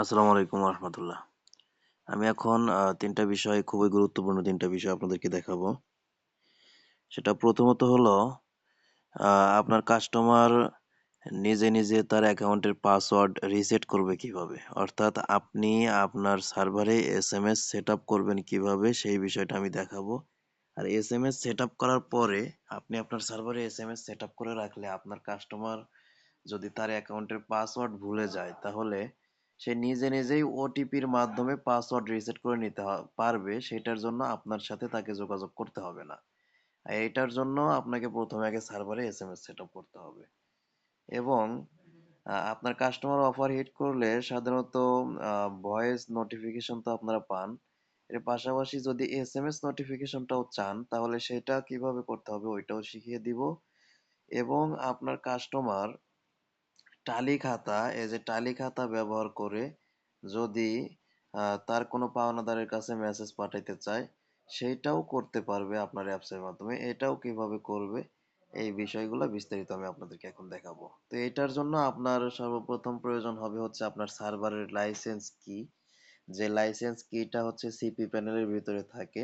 আসসালামু আলাইকুম রহমতুল্লাহ। আমি এখন তিনটা বিষয়, খুবই গুরুত্বপূর্ণ তিনটা বিষয় আপনাদেরকে দেখাবো। সেটা প্রথমত হলো আপনার কাস্টমার নিজে নিজে তার অ্যাকাউন্টের পাসওয়ার্ড রিসেট করবে কীভাবে? অর্থাৎ আপনি আপনার সার্ভারে S M S set up করবেন কীভাবে, সেই বিষয়টা আমি দেখাবো। আর S M S set up করার পরে, আপনি আপনার সার্ভারে S M S set up করে রাখলে আপনার কাস্টমার যদি তার অ্যাকাউন্টের পাসওয়ার্ড ভুলে যায়, তাহলে সে নিজে নিজেই ওটিপির মাধ্যমে পাসওয়ার্ড রিসেট করে নিতে পারবে, সেটার জন্য আপনার সাথে তাকে যোগাযোগ করতে হবে না। এটার জন্য আপনাকে প্রথমে আগে সার্ভারে S M S set up করতে হবে। এবং আপনার কাস্টমার অফার হিট করলে সাধারণত ভয়েস নোটিফিকেশন তো আপনারা পান। এর পাশাপাশি যদি এস এম এস নোটিফিকেশনটাও চান, তাহলে সেটা কীভাবে করতে হবে ওইটাও শিখিয়ে দিব। এবং আপনার কাস্টমার টালি খাতা এই যে টালি খাতা ব্যবহার করে যদি তার কোনো পাওনাদারের কাছে মেসেজ পাঠাইতে চায় সেইটাও করতে পারবে আপনার অ্যাপসের মাধ্যমে। এটাও কীভাবে করবে, এই বিষয়গুলো বিস্তারিত আমি আপনাদেরকে এখন দেখাবো। তো এটার জন্য আপনার সর্বপ্রথম প্রয়োজন হবে হচ্ছে আপনার সার্ভারের লাইসেন্স কি যে লাইসেন্স কিটা হচ্ছে সিপি প্যানেলের ভিতরে থাকে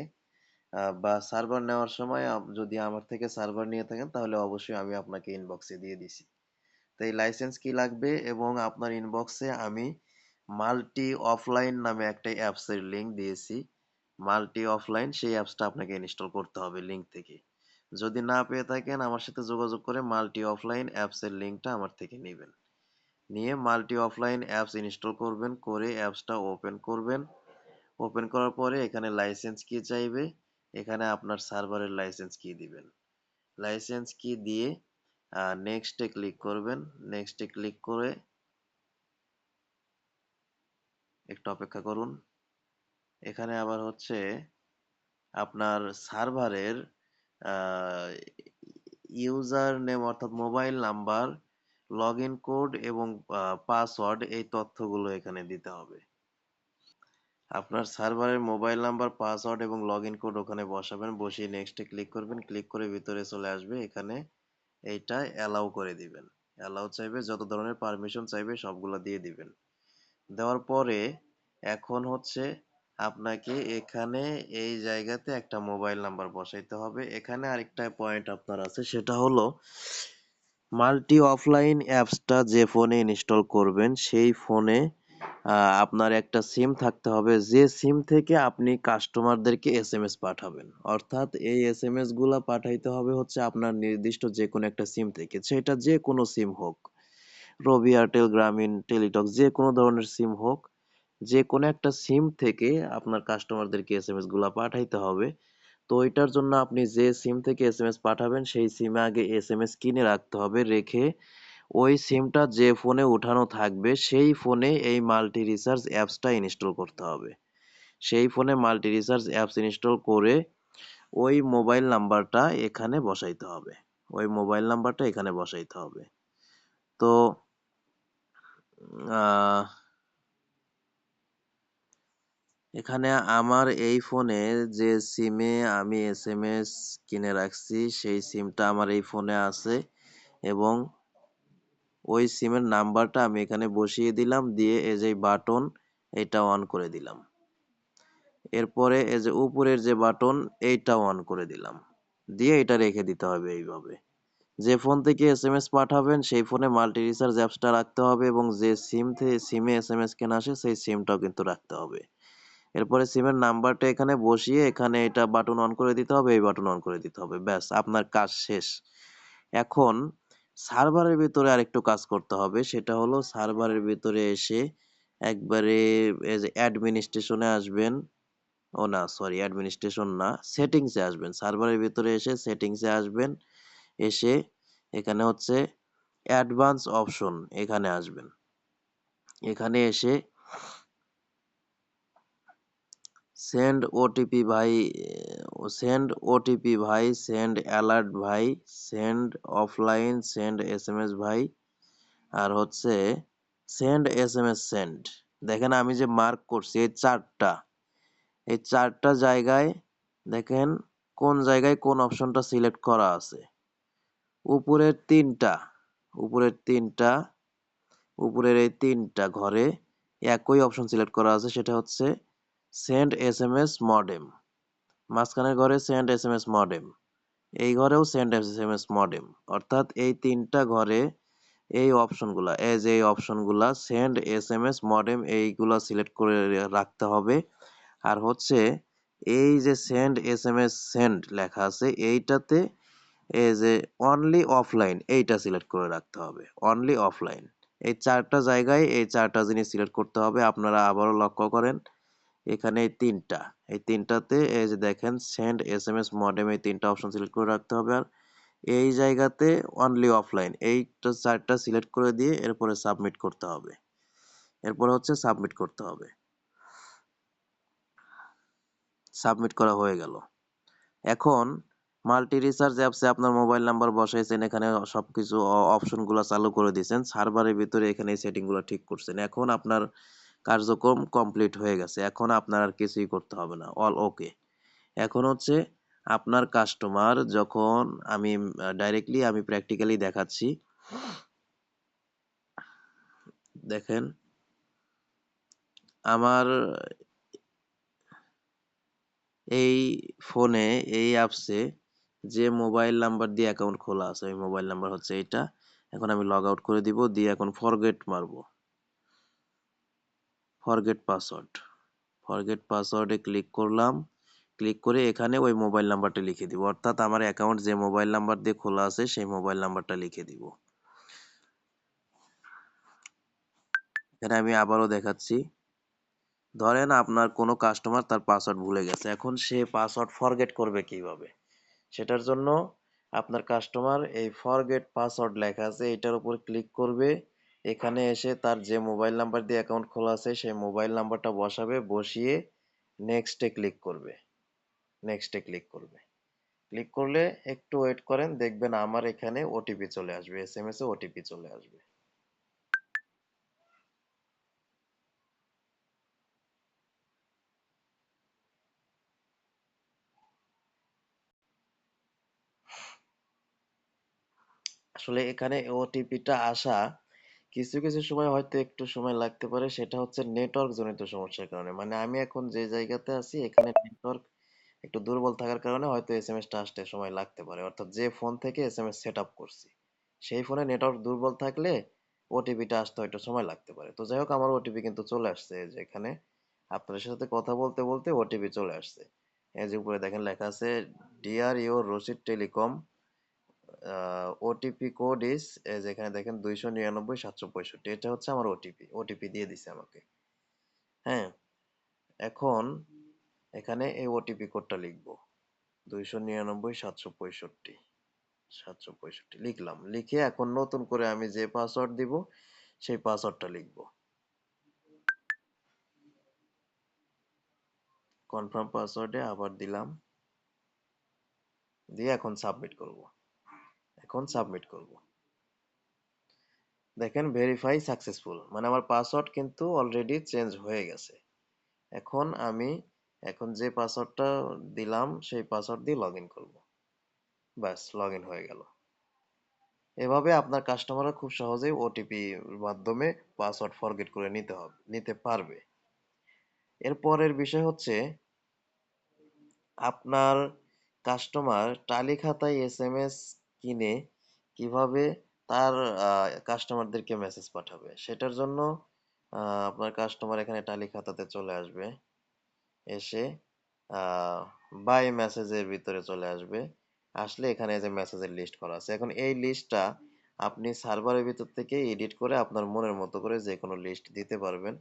বা সার্ভার নেওয়ার সময় যদি আমার থেকে সার্ভার নিয়ে থাকেন, তাহলে অবশ্যই আমি আপনাকে ইনবক্সে দিয়ে দিছি। তো এই লাইসেন্স কি লাগবে? এবং আপনার ইনবক্সে আমি মাল্টি অফলাইন নামে একটা অ্যাপসের লিংক দিয়েছি। মাল্টি অফলাইন সেই অ্যাপসটা আপনাকে ইনস্টল করতে হবে লিংক থেকে। যদি না পেয়ে থাকেন, আমার সাথে যোগাযোগ করে মাল্টি অফলাইন অ্যাপসের লিংকটা আমার থেকে নেবেন। নিয়ে মাল্টি অফলাইন অ্যাপস ইনস্টল করবেন, করে অ্যাপসটা ওপেন করবেন। ওপেন করার পরে এখানে লাইসেন্স কি চাইবে? এখানে আপনার সার্ভারের লাইসেন্স কি দিবেন। লাইসেন্স কি দিয়ে নেক্সটে ক্লিক করবেন। নেক্সটে ক্লিক করে একটু অপেক্ষা করুন। এখানে আবার হচ্ছে আপনার সার্ভারের ইউজার নেম অর্থাৎ মোবাইল নাম্বার লগ কোড এবং পাসওয়ার্ড এই তথ্যগুলো এখানে দিতে হবে। আপনার সার্ভারের মোবাইল নাম্বার পাসওয়ার্ড এবং লগ ইন কোড ওখানে বসাবেন। বসিয়ে নেক্সটে ক্লিক করবেন। ক্লিক করে ভিতরে চলে আসবে। এখানে এইটা অ্যালাউ করে দিবেন। অ্যালাউ চাইবে, যত ধরনের পারমিশন চাইবে, সবগুলো দিয়ে দিবেন। দেওয়ার পরে এখন হচ্ছে আপনাকে এখানে এই জায়গাতে একটা মোবাইল নাম্বার বসাইতে হবে। এখানে আরেকটা পয়েন্ট আপনার আছে, সেটা হলো মাল্টি অফলাইন অ্যাপসটা যে ফোনে ইনস্টল করবেন, সেই ফোনে আপনার একটা সিম থাকতে হবে। যে সিম থেকে আপনি কাস্টমারদেরকে এস এম এস পাঠাবেন। অর্থাৎ এই এস এম এসগুলা পাঠাইতে হবে হচ্ছে আপনার নির্দিষ্ট যে কোনো একটা সিম থেকে। সেটা যে কোনো সিম হোক। রবি এয়ারটেল, গ্রামীণ, টেলিটক যে কোনো ধরনের সিম হোক। যে কোনো একটা সিম থেকে আপনার কাস্টমারদেরকে এস এম এসগুলা পাঠাইতে হবে। তো ওইটার জন্য আপনি যে সিম থেকে এস এম এস পাঠাবেন, সেই সিমে আগে এস এম এস কিনে রাখতে হবে। রেখে ওই সিমটা যে ফোনে উঠানো থাকবে, সেই ফোনে এই মাল্টি রিচার্জ অ্যাপসটা ইনস্টল করতে হবে। সেই ফোনে মাল্টি রিচার্জ অ্যাপস ইনস্টল করে ওই মোবাইল নাম্বারটা এখানে বসাইতে হবে। ওই মোবাইল নাম্বারটা এখানে বসাইতে হবে। তো এখানে আমার এই ফোনে যে সিমে আমি এস এম এস কিনে রাখছি, সেই সিমটা আমার এই ফোনে আছে এবং ওই সিমের নাম্বারটা আমি এখানে বসিয়ে দিলাম, দিয়ে এই যে বাটন এটা অন করে দিলাম। এরপরে এই যে উপরের যে বাটন এইটা অন করে দিলাম। দিয়ে এটা রেখে দিতে হবে এইভাবে। যে ফোন থেকে এস এম এস পাঠাবেন, সেই ফোনে মাল্টি রিচার্জ অ্যাপসটা রাখতে হবে এবং যে সিম থেকে সিমে এস এম এস কেনা আসে, সেই সিমটাও কিন্তু রাখতে হবে। এরপরে সিমের নাম্বারটা এখানে বসিয়ে এখানে এটা বাটন অন করে দিতে হবে, এই বাটন অন করে দিতে হবে। ব্যাস, আপনার কাজ শেষ। এখন সার্ভারের ভিতরে আরেকটু কাজ করতে হবে। সেটা হলো সার্ভারের ভিতরে এসে একবারে অ্যাডমিনিস্ট্রেশনে আসবেন। ও না সরি অ্যাডমিনিস্ট্রেশন না সেটিংসে আসবেন। সার্ভারের ভিতরে এসে সেটিংসে আসবেন। এসে এখানে হচ্ছে অ্যাডভান্স অপশন এখানে আসবেন। এখানে এসে সেন্ড ওটিপি ভাই সেন্ড ওটিপি ভাই সেন্ড অ্যালার্ট ভাই সেন্ড অফলাইন সেন্ড এসএমএস ভাই, আর হচ্ছে সেন্ড এসএমএস সেন্ড দেখেন আমি যে মার্ক করছি এই চারটা এই চারটা জায়গায় দেখেন কোন জায়গায় কোন অপশনটা সিলেক্ট করা আছে। উপরের তিনটা উপরের তিনটা, উপরের এই তিনটা ঘরে একই অপশন সিলেক্ট করা আছে, সেটা হচ্ছে send S M S modem. মাঝখানের ঘরে send S M S modem. এই ঘরেও send S M S modem. অর্থাৎ এই তিনটা ঘরে এই অপশনগুলা, এই যে এই অপশনগুলা, send S M S modem, এইগুলা সিলেক্ট করে রাখতে হবে। আর হচ্ছে এই যে send S M S send লেখা আছে, এইটাতে এই যে অনলি অফলাইন, এইটা সিলেক্ট করে রাখতে হবে। Only offline. এই চারটা জায়গায় এই চারটা জিনিস সিলেক্ট করতে হবে। আপনারা আবারও লক্ষ্য করেন এখানে এই তিনটা। এই তিনটাতে এই যে দেখেন send S M S modem এই তিনটা অপশন সিলেক্ট করে রাখতে হবে। আর এই জায়গাতে অনলি অফলাইন এইটা চারটা সিলেক্ট করে দিয়ে এরপরে সাবমিট করতে হবে। এরপরে হচ্ছে সাবমিট করতে হবে। সাবমিট করা হয়ে গেল। এখন মাল্টি রিসার্চ অ্যাপসে আপনার মোবাইল নাম্বার বসাইছেন, এখানে সবকিছু অপশনগুলো চালু করে দিয়েছেন। সার্ভারের ভিতরে এখানে সেটিংগুলো ঠিক করছেন। এখন আপনার কার্যক্রম কমপ্লিট হয়ে গেছে। এখন আপনার আর কিছুই করতে হবে না। অল ওকে এখন হচ্ছে আপনার কাস্টমার যখন আমি ডাইরেক্টলি আমি প্র্যাকটিক্যালি দেখাচ্ছি, দেখেন, আমার এই ফোনে এই অ্যাপসে যে মোবাইল নাম্বার দিয়ে অ্যাকাউন্ট খোলা আছে, ওই মোবাইল নাম্বার হচ্ছে এটা এখন আমি লগ আউট করে দিব, দিয়ে এখন ফরগেট মারবো। ফরগেট পাসওয়ার্ড ফরগেট পাসওয়ার্ডে ক্লিক করলাম। ক্লিক করে এখানে ওই মোবাইল নাম্বারটা লিখে দিব। অর্থাৎ আমার অ্যাকাউন্ট যে মোবাইল নাম্বার দিয়ে খোলা আছে, সেই মোবাইল নাম্বারটা লিখে দিব। এখানে আমি আবারও দেখাচ্ছি। ধরেন আপনার কোনো কাস্টমার তার পাসওয়ার্ড ভুলে গেছে। এখন সে পাসওয়ার্ড ফরগেট করবে কীভাবে? সেটার জন্য আপনার কাস্টমার এই ফরগেট পাসওয়ার্ড লেখা আছে, এটার উপর ক্লিক করবে। এখানে এসে তার যে মোবাইল নাম্বার দিয়ে অ্যাকাউন্ট খোলা আছে, সেই মোবাইল নাম্বারটা বসাবে, বসিয়ে নেক্সটে ক্লিক করবে। নেক্সটে ক্লিক করবে। ক্লিক করলে একটু ওয়েট করেন, দেখবেন আমার এখানে ওটিপি চলে আসবে এস এম এস এ ওটিপি চলে আসবে। আসলে এখানে ওটিপিটা আসা কিছু কিছু সময় হয়তো একটু সময় লাগতে পারে, সেটা হচ্ছে নেটওয়ার্ক জনিত সমস্যার কারণে। মানে আমি এখন যে জায়গাতে আছি, এখানে নেটওয়ার্ক একটু দুর্বল থাকার কারণে হয়তো এসএমএস টা আসতে সময় লাগতে পারে। অর্থাৎ যে ফোন থেকে এসএমএস সেট আপ করছি, সেই ফোনে নেটওয়ার্ক দুর্বল থাকলে ওটিপিটা আসতে হয়তো সময় লাগতে পারে। তো যাই হোক, আমার ওটিপি কিন্তু চলে আসছে, এই যে এখানে আপনাদের সাথে কথা বলতে বলতে ওটিপি চলে আসছে। এই যে উপরে দেখেন লেখা আছে dear your Rashid telecom OTP code is যেখানে দেখেন দুইশো নিরানব্বই, সাতশো পঁয়ষট্টি, এটা হচ্ছে আমার ওটিপি ওটিপি দিয়ে দিছে আমাকে। হ্যাঁ? এখন এখানে এই ওটিপি কোডটা লিখব। দুইশো নিরানব্বই, সাতশো পঁয়ষট্টি সাতশো পঁয়ষট্টি, লিখলাম। লিখে এখন নতুন করে আমি যে পাসওয়ার্ড দিব, সেই পাসওয়ার্ডটা লিখব। কনফার্ম পাসওয়ার্ডে আবার দিলাম। দিয়ে এখন সাবমিট করব। এখন সাবমিট করব। দেখেন ভেরিফাই সাকসেসফুল মানে আমার পাসওয়ার্ড কিন্তু অলরেডি চেঞ্জ হয়ে গেছে। এখন আমি, এখন যে পাসওয়ার্ডটা দিলাম, সেই পাসওয়ার্ড দিয়ে লগ ইন করব। ব্যাস লগ ইন হয়ে গেল। এভাবে আপনার কাস্টমাররা খুব সহজেই ওটিপি মাধ্যমে পাসওয়ার্ড ফরগেট করে নিতে হবে, নিতে পারবে। এরপরের বিষয় হচ্ছে, আপনার কাস্টমার টালি খাতায় এস এম এস কিনে কীভাবে তার কাস্টমারদেরকে মেসেজ পাঠাবে। সেটার জন্য আপনার কাস্টমার এখানে টালি খাতাতে চলে আসবে। এসে বাই মেসেজের ভিতরে চলে আসবে। আসলে এখানে যে মেসেজের লিস্ট করা আছে। এখন এই লিস্টটা আপনি সার্ভারের ভিতর থেকে এডিট করে আপনার মনের মতো করে যে কোনো লিস্ট দিতে পারবেন।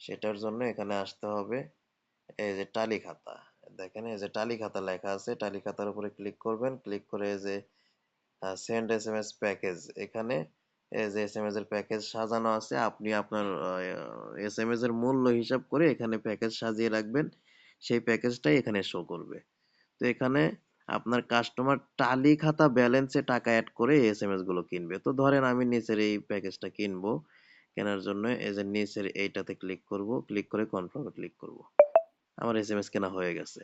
সেটার জন্য এখানে আসতে হবে এই যে টালি খাতা। দেখেন এই যে টালি খাতা লেখা আছে। টালি খাতার উপরে ক্লিক করবেন। ক্লিক করে এই যে send S M S package এখানে যে এস এম এস এর প্যাকেজ সাজানো আছে, আপনি আপনার এস এম এস এর মূল্য হিসাব করে এখানে প্যাকেজ সাজিয়ে রাখবেন। সেই প্যাকেজটাই এখানে শো করবে। তো এখানে আপনার কাস্টমার টালি খাতা ব্যালেন্সে টাকা অ্যাড করে এস এম এসগুলো কিনবে। তো ধরেন আমি নিচের এই প্যাকেজটা কিনবো। কেনার জন্য এই যে নিচের এইটাতে ক্লিক করব। ক্লিক করে কনফার্মে ক্লিক করব। আমার এস এম এস কেনা হয়ে গেছে।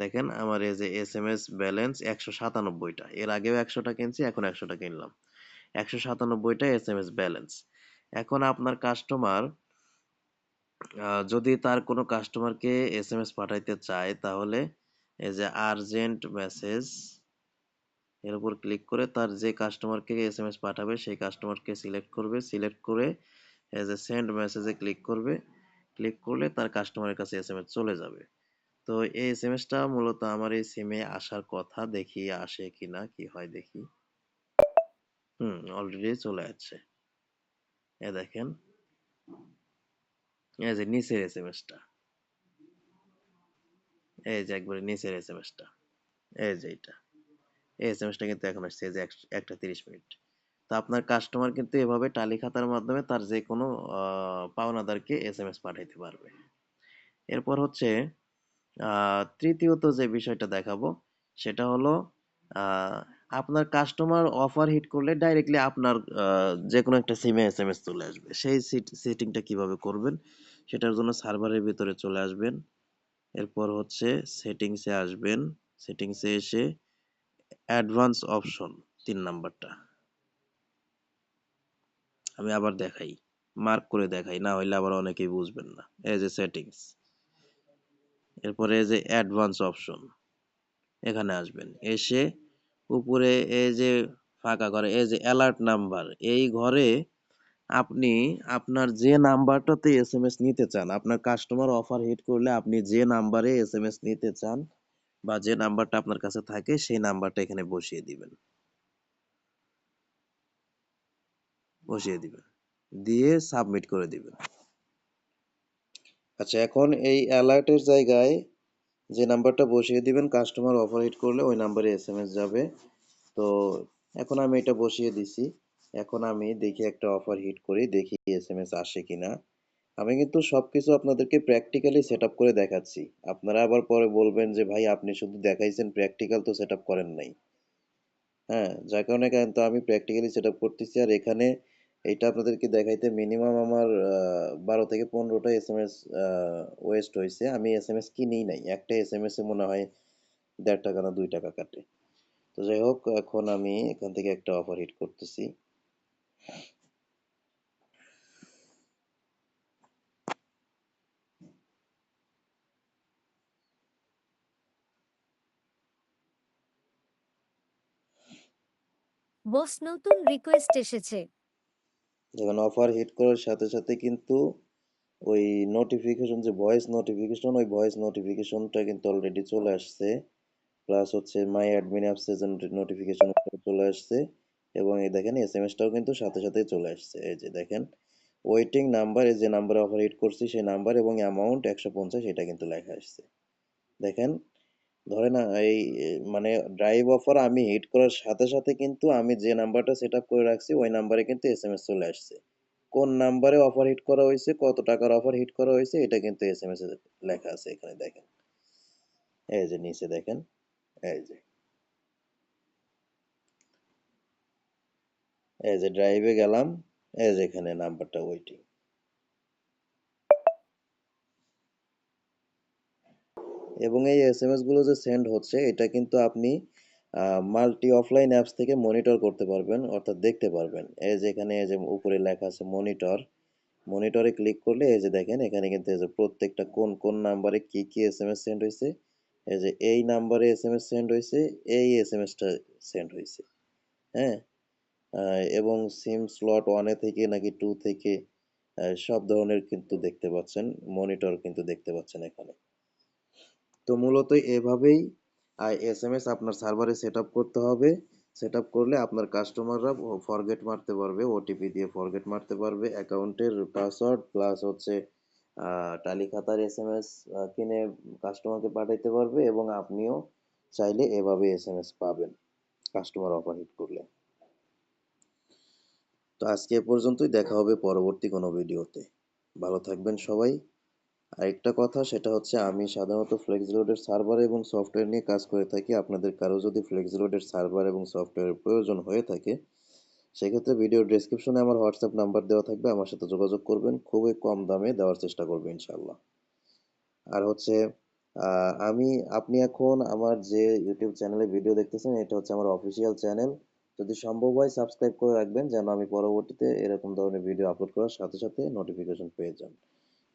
দেখেন আমার এই যে এস এম এস ব্যালেন্স একশো সাতানব্বইটা, এর আগেও একশোটা কিনছি, এখন একশোটা কিনলাম। একশো সাতানব্বইটা এস এম এস ব্যালেন্স এখন আপনার কাস্টমার যদি তার কোনো কাস্টমারকে এস এম এস পাঠাইতে চায়, তাহলে এই যে আর্জেন্ট মেসেজ এর উপর ক্লিক করে তার যে কাস্টমারকে এস এম এস পাঠাবে, সেই কাস্টমারকে সিলেক্ট করবে। সিলেক্ট করে এজ এ সেন্ড মেসেজে ক্লিক করবে। ক্লিক করলে তার কাস্টমারের কাছে এস এম এস চলে যাবে। তো এই এস এম মূলত আমার এই সিমে আসার কথা দেখি, আসে কিনা, কি হয় দেখি। হুম অলরেডি চলে আসছে। এ দেখেন। এই যে নিচের এস এম এসটা এই যে একবারে নিচের এস এম এসটা এই যে এটা এই এস এম এসটা কিন্তু এখন আসছে যে একটা তিরিশ মিনিট। তো আপনার কাস্টমার কিন্তু এভাবে টালি খাতার মাধ্যমে তার যে কোনো পাওনাদারকে এস এম এস পাঠাইতে পারবে। এরপর হচ্ছে তৃতীয়ত যে বিষয়টা দেখাবো, সেটা হলো আপনার কাস্টমার অফার হিট করলে ডাইরেক্টলি আপনার যে কোনো একটা সিমে এস এম এস চলে আসবে। সেই সেটিংটা কীভাবে করবেন, সেটার জন্য সার্ভারের ভিতরে চলে আসবেন। এরপর হচ্ছে সেটিংসে আসবেন। সেটিংসে এসে অ্যাডভান্স অপশন তিন নাম্বারটা। আমি আবার দেখাই মার্ক করে দেখাই, না হইলে আবার অনেকেই বুঝবেন না। এই যে সেটিংস এরপরে যে অ্যাডভান্স অপশন এখানে আসবেন। এসে উপরে এই যে ফাঁকা করে এই যে অ্যালার্ট নাম্বার এই ঘরে আপনি আপনার যে নাম্বারটাতে এস এম এস নিতে চান, আপনার কাস্টমার অফার হিট করলে আপনি যে নাম্বারে এস এম এস নিতে চান বা যে নাম্বারটা আপনার কাছে থাকে, সেই নাম্বারটা এখানে বসিয়ে দিবেন। বসিয়ে দিবেন। দিয়ে সাবমিট করে দিবেন। আচ্ছা এখন এই অ্যালার্টের জায়গায় যে নাম্বারটা বসিয়ে দিবেন, কাস্টমার অফার হিট করলে ওই নাম্বারে এস যাবে। তো এখন আমি এটা বসিয়ে দিছি। এখন আমি দেখি একটা অফার হিট করি, দেখি এস এম এস আসে কিনা। আমি কিন্তু সবকিছু আপনাদেরকে প্র্যাকটিক্যালি সেট করে দেখাচ্ছি। আপনারা আবার পরে বলবেন যে, ভাই, আপনি শুধু দেখাইছেন প্র্যাকটিক্যাল তো সেট করেন নাই। হ্যাঁ যার কারণে কিন্তু আমি প্র্যাকটিক্যালি সেট করতেছি। আর এখানে এটা আপনাদেরকে দেখাইতে মিনিমাম আমার বারো থেকে পনেরোটা এস এম এস ওয়েস্ট হয়েছে আমি এস এম এস কিনেই নাই। একটা এস এম এস মনে হয় দেড় টাকা না দুই টাকা কাটে। তো যাই হোক, এখন আমি এখান থেকে একটা অফার হিট করতেছি। বস, নতুন রিকোয়েস্ট এসেছে। দেখুন অফার হিট করার সাথে সাথে কিন্তু ওই নোটিফিকেশন যে ভয়েস নোটিফিকেশন ওই ভয়েস নোটিফিকেশনটা কিন্তু অলরেডি চলে আসছে। প্লাস হচ্ছে মাই অ্যাডমিন অ্যাপসে যে নোটিফিকেশন চলে আসছে এবং এই দেখেন এস এম এসটাও কিন্তু সাথে সাথেই চলে আসছে। এই যে দেখেন ওয়েটিং নাম্বার এই যে নাম্বারে অফার হিট করছি সেই নাম্বার এবং অ্যামাউন্ট একশো পঞ্চাশ, এটা কিন্তু লেখা আসছে। দেখেন ধরে না, এই মানে ড্রাইভ অফার আমি হিট করার সাথে সাথে কিন্তু আমি যে নাম্বারটা সেট আপ করে রাখছি, ওই নাম্বারে কিন্তু এস এম এস চলে আসছে। কোন নাম্বারে অফার হিট করা হয়েছে, কত টাকার অফার হিট করা হয়েছে, এটা কিন্তু এস এম এস লেখা আছে এখানে দেখেন। এই যে নিচে দেখেন, এই যে। এই যে ড্রাইভে গেলাম, এই যে এখানে নাম্বারটা ওয়েটিং এবং এই এস এম এসগুলো যে সেন্ড হচ্ছে, এটা কিন্তু আপনি মাল্টি অফলাইন অ্যাপস থেকে মনিটর করতে পারবেন, অর্থাৎ দেখতে পারবেন। এই যে এখানে, এই যে উপরে লেখা আছে মনিটর মনিটরে ক্লিক করলে এই যে দেখেন, এখানে কিন্তু এই যে প্রত্যেকটা কোন কোন নাম্বারে কি কি এস এম এস সেন্ড হয়েছে এই যে এই নাম্বারে এস এম এস সেন্ড হয়েছে এই এস এম এসটা সেন্ড হয়েছে হ্যাঁ এবং সিম স্লট ওয়ানে থেকে নাকি টু থেকে সব ধরনের কিন্তু দেখতে পাচ্ছেন মনিটর কিন্তু দেখতে পাচ্ছেন এখানে। তো মূলত এভাবেই এস এম এস আপনার সার্ভারে সেট করতে হবে। সেট করলে আপনার কাস্টমাররা ফরগেট মারতে পারবে ওটিপি দিয়ে ফরগেট মারতে পারবে। অ্যাকাউন্টের পাসওয়ার্ড প্লাস হচ্ছে টালি খাতার এস এম এস কিনে কাস্টমারকে পাঠাইতে পারবে এবং আপনিও চাইলে এভাবে এস এম এস পাবেন কাস্টমার অফার হিট করলে। তো আজকে এ পর্যন্তই, দেখা হবে পরবর্তী কোনো ভিডিওতে ভালো থাকবেন সবাই। আরেকটা কথা, সেটা হচ্ছে আমি সাধারণত ফ্লেক্সিলোডের সার্ভার এবং সফটওয়্যার নিয়ে কাজ করে থাকি। আপনাদের কারও যদি ফ্লেক্সিলোডের সার্ভার এবং সফটওয়্যারের প্রয়োজন হয়ে থাকে, সেক্ষেত্রে ভিডিও ডেসক্রিপশনে আমার হোয়াটসঅ্যাপ নাম্বার দেওয়া থাকবে। আমার সাথে যোগাযোগ করবেন, খুবই কম দামে দেওয়ার চেষ্টা করব ইনশাল্লাহ আর হচ্ছে আমি, আপনি এখন আমার যে ইউটিউব চ্যানেলে ভিডিও দেখতেছেন, এটা হচ্ছে আমার অফিসিয়াল চ্যানেল যদি সম্ভব হয় সাবস্ক্রাইব করে রাখবেন, যেন আমি পরবর্তীতে এরকম ধরনের ভিডিও আপলোড করার সাথে সাথে নোটিফিকেশন পেয়ে যান।